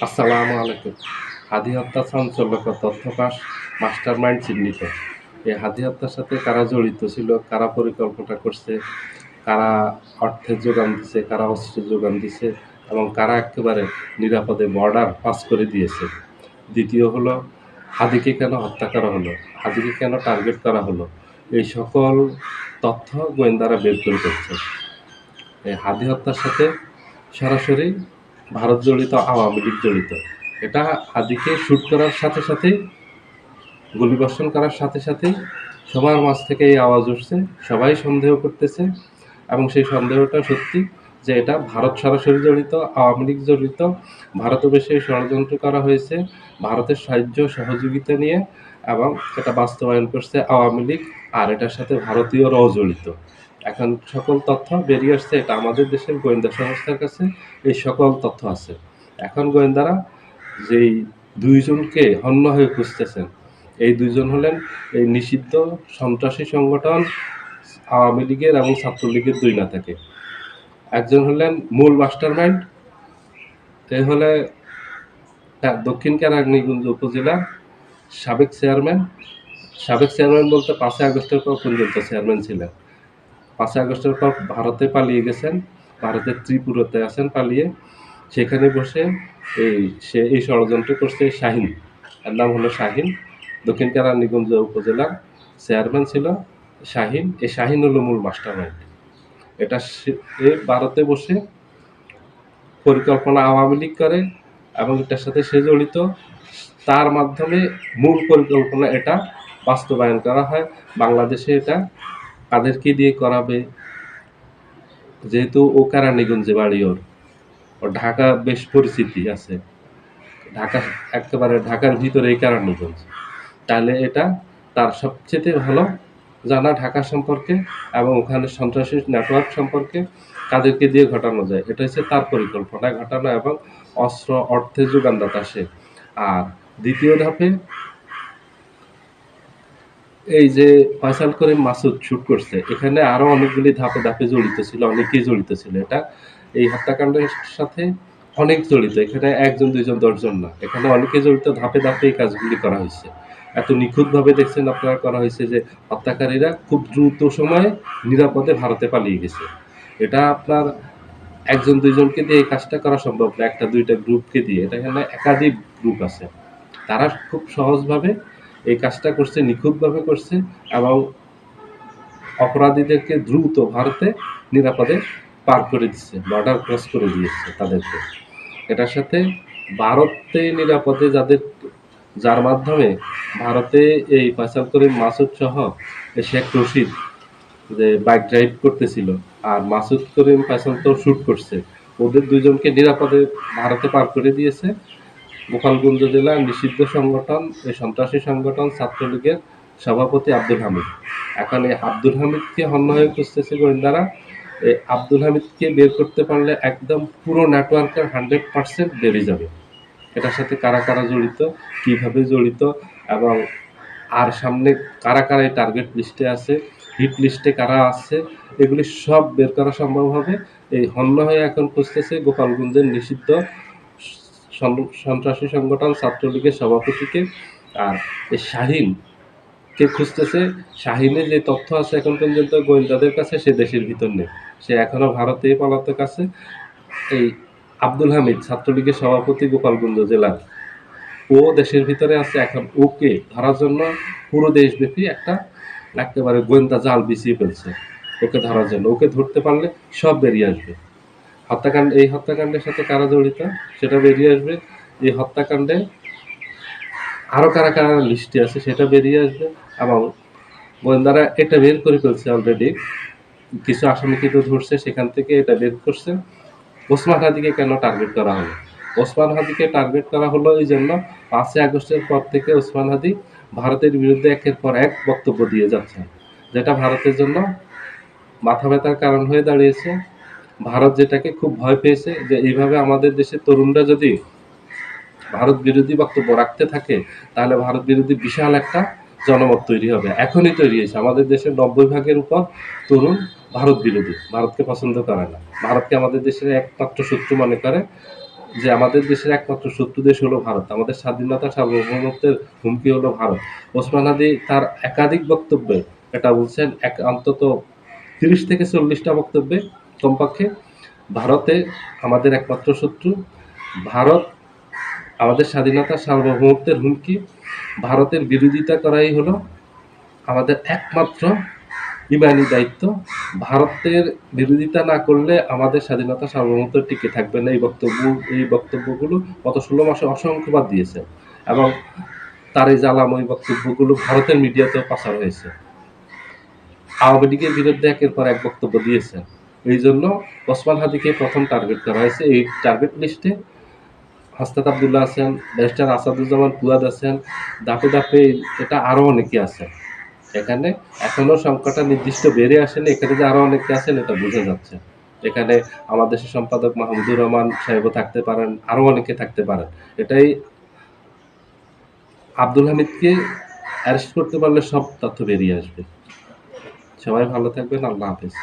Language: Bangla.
আসসালামু আলাইকুম। হাদি হত্যা চাঞ্চল্যকর তথ্য পাস মাস্টার মাইন্ড চিহ্নিত। এই হাদি হত্যার সাথে কারা জড়িত ছিল, কারা পরিকল্পনা করছে, কারা অর্থের যোগান দিছে, কারা অস্ত্রের যোগান দিছে এবং কারা একেবারে নিরাপদে বর্ডার পাস করে দিয়েছে। দ্বিতীয় হলো, হাদিকে কেন হত্যা করা হলো, হাদিকে কেন টার্গেট করা হলো, এই সকল তথ্য গোয়েন্দারা বের করে করছে এই হাদি হত্যার সাথে সরাসরি ভারত জড়িত, আওয়ামী লীগ জড়িত। এটা হাদিকে শ্যুট করার সাথে সাথেই গুলিবর্ষণ করার সাথে সাথেই সবার মাঝ থেকে এই আওয়াজ উঠছে, সবাই সন্দেহ করতেছে এবং সেই সন্দেহটা সত্যি যে এটা ভারত সরাসরি জড়িত, আওয়ামী লীগ জড়িত ভারতবর্ষে ষড়যন্ত্র করা হয়েছে, ভারতের সাহায্য, সহযোগিতা নিয়ে এবং এটা বাস্তবায়ন করছে আওয়ামী লীগ, আর এটার সাথে ভারতীয়রাও জড়িত। এখন সকল তথ্য বেরিয়ে আসছে, এটা আমাদের দেশের গোয়েন্দা সংস্থার কাছে, এই সকল তথ্য আছে। এখন গোয়েন্দারা যেই দুইজনকে হন্য হয়ে খুঁজতেছেন, এই দুইজন হলেন এই নিষিদ্ধ সন্ত্রাসী সংগঠন আওয়ামী লীগের এবং ছাত্রলীগের দুই নেতাকে। একজন হলেন মূল মাস্টার মাইন্ড এ হলে দক্ষিণ কেরানীগঞ্জ উপজেলার সাবেক চেয়ারম্যান। সাবেক চেয়ারম্যান বলতে পাঁচই আগস্টের পর পর্যন্ত চেয়ারম্যান ছিলেন। পাঁচই আগস্টের পর ভারতে পালিয়ে গেছেন, ভারতের ত্রিপুরাতে আছেন পালিয়ে। সেখানে বসে এই, সে, এই ষড়যন্ত্র করছে শাহিন। এর নাম হলো শাহিন। দক্ষিণ কেরানীগঞ্জ উপজেলার চেয়ারম্যান ছিল শাহিন। এই শাহিন হলো মূল মাস্টার মাইন্ড এটা ভারতে বসে পরিকল্পনা আওয়ামী লীগ করে এবং এটার সাথে সে জড়িত। তার মাধ্যমে মূল পরিকল্পনা এটা, বাস্তবায়ন করা হয়। বাংলাদেশে এটা কাদেরকে দিয়ে করাবে? যেহেতু ও কারানীগঞ্জে বাড়ি ওর। ও ঢাকা বেশ পরিচিতি আছে। ঢাকা, একেবারে ঢাকার ভিতরে এই কারানীগঞ্জ তাহলে এটা তার সবচেয়ে ভালো জানা ঢাকা সম্পর্কে এবং ওখানে সন্ত্রাসী নেটওয়ার্ক সম্পর্কে কাদেরকে দিয়ে ঘটানো যায়। এটা হচ্ছে তার পরিকল্পনা, ঘটানো এবং অস্ত্র অর্থের যোগানদাতা সে। আর দ্বিতীয় ধাপে এই যে ফয়সাল করিম মাসুদ শুট করছে, এখানে আরও অনেকগুলি ধাপে ধাপে জড়িত ছিল, অনেকেই জড়িত ছিল এটা। এই হত্যাকাণ্ডের সাথে অনেক জড়িত, এখানে একজন, দুইজন, দশজন না। এখানে অনেকে জড়িত, ধাপে ধাপে এই কাজগুলি করা হয়েছে। এত নিখুঁতভাবে দেখছেন আপনারা, করা হয়েছে যে হত্যাকারীরা খুব দ্রুত সময়ে নিরাপদে ভারতে পালিয়ে গেছে। এটা আপনার একজন, দুইজনকে দিয়ে এই কাজটা করা সম্ভব না, একটা, দুইটা গ্রুপকে দিয়ে। এটা এখানে একাধিক গ্রুপ আছে। তারা খুব সহজভাবে এই কাজটা করছে, নিখুঁতভাবে করছে এবং অপরাধীদেরকে দ্রুত ভারতে নিরাপদে পার করে দিচ্ছে বর্ডার ক্রস করে দিয়েছে তাদেরকে। এটার সাথে ভারতে নিরাপদে যাদের, যার মাধ্যমে ভারতে এই ফয়সাল করিম মাসুদ সহ শেখ রশিদ যে বাইক ড্রাইভ করতেছিল আর মাসুদ করিম ফয়সাল তো শুট করছে, ওদের দুইজনকে নিরাপদে ভারতে পার করে দিয়েছে। গোপালগঞ্জ জেলার নিষিদ্ধ সংগঠন, এই সন্ত্রাসী সংগঠন ছাত্রলীগের সভাপতি আব্দুল হামিদ। এখন এই আব্দুল হামিদকে হন্য হয়ে খুঁজতেছে গোয়েন্দারা। এই আব্দুল হামিদকে বের করতে পারলে একদম পুরো নেটওয়ার্কের হান্ড্রেড পার্সেন্ট বেড়ে যাবে। এটার সাথে কারা কারা জড়িত, কীভাবে জড়িত এবং আর সামনে কারা কারা এই টার্গেট লিস্টে আছে হিট লিস্টে কারা আছে, এগুলি সব বের করা সম্ভব হবে। এই হন্য হয়ে এখন খুঁজতেছে গোপালগঞ্জের নিষিদ্ধ সন্ত্রাসী সংগঠন ছাত্রলীগের সভাপতিকে আর এই শাহিন কে খুঁজতেছে, শাহিনের যে তথ্য আছে এখন পর্যন্ত গোয়েন্দাদের কাছে সে দেশের ভিতর নেই। সে এখনও ভারতে পলাতক আছে। এই আব্দুল হামিদ ছাত্রলীগের সভাপতি গোপালগঞ্জ জেলার। ও দেশের ভিতরে আছে। এখন ওকে ধরার জন্য পুরো দেশব্যাপী একটা একেবারে গোয়েন্দা জাল বিছিয়ে ফেলছে। ওকে ধরার জন্য। ওকে ধরতে পারলে সব বেরিয়ে আসবে। হত্যাকাণ্ড, এই হত্যাকাণ্ডের সাথে কারা জড়িত সেটা বেরিয়ে আসবে। এই হত্যাকাণ্ডে আরও কারা কারা লিস্টে আছে সেটা বেরিয়ে আসবে এবং গোয়েন্দারা এটা বের করে ফেলছে অলরেডি কিছু আসামিকে তো ধরছে, সেখান থেকে এটা বের করছে। ওসমান হাদিকে কেন টার্গেট করা হলো? ওসমান হাদিকে টার্গেট করা হলো এই জন্য পাঁচই আগস্টের পর থেকে ওসমান হাদি ভারতের বিরুদ্ধে একের পর এক বক্তব্য দিয়ে যাচ্ছে, যেটা ভারতের জন্য মাথা ব্যথার কারণ হয়ে দাঁড়িয়েছে। ভারত যেটাকে খুব ভয় পেয়েছে যে এইভাবে আমাদের দেশের তরুণরা যদি ভারত বিরোধী বক্তব্য রাখতে থাকে, তাহলে ভারত বিরোধী বিশাল একটা জনমত তৈরি হবে। এখনই তৈরি হয়েছে। আমাদের দেশের নব্বই ভাগের উপর তরুণ ভারত বিরোধী, ভারতকে পছন্দ করে না। ভারতকে আমাদের দেশের একমাত্র শত্রু মনে করে যে আমাদের দেশের একমাত্র শত্রু দেশ হলো ভারত। আমাদের স্বাধীনতা, সার্বভৌমত্বের হুমকি হলো ভারত। ওসমান হাদি তার একাধিক বক্তব্যে এটা বলছেন, এক অন্তত তিরিশ থেকে চল্লিশটা বক্তব্যে কমপক্ষে ভারতে আমাদের একমাত্র শত্রু। ভারত আমাদের স্বাধীনতা সার্বভৌমত্বের হুমকি। ভারতের বিরোধিতা করাই হলো আমাদের একমাত্র ইমানি দায়িত্ব। ভারতের বিরোধিতা না করলে আমাদের স্বাধীনতা সার্বভৌমত্ব টিকে থাকবে না। এই বক্তব্য, এই বক্তব্যগুলো গত ষোলো মাসে অসংখ্যবার দিয়েছে এবং তার এই ওই বক্তব্যগুলো ভারতের মিডিয়াতেও প্রচার হয়েছে। আওয়ামী লীগের বিরুদ্ধে একের পর এক বক্তব্য দিয়েছে। এই জন্য ওসমান হাদিকে প্রথম টার্গেট করা হয়েছে। এই টার্গেট লিস্টে হাস্তাত আবদুল্লাহ আছেন, ব্যারিস্টার আসাদুজ্জামান পুয়াদ আছেন দাপে দাপে এটা আরও অনেকে আছে এখানে এখনও সংখ্যাটা নির্দিষ্ট বেড়ে আসেনি, এখানে যে আরও অনেকে আছেন এটা বোঝা যাচ্ছে। এখানে আমাদের সম্পাদক মাহমুদুর রহমান সাহেবও থাকতে পারেন, আরও অনেকে থাকতে পারেন। এটাই আব্দুল হামিদকে অ্যারেস্ট করতে পারলে সব তথ্য বেরিয়ে আসবে। সবাই ভালো থাকবেন, আল্লাহ হাফেজ।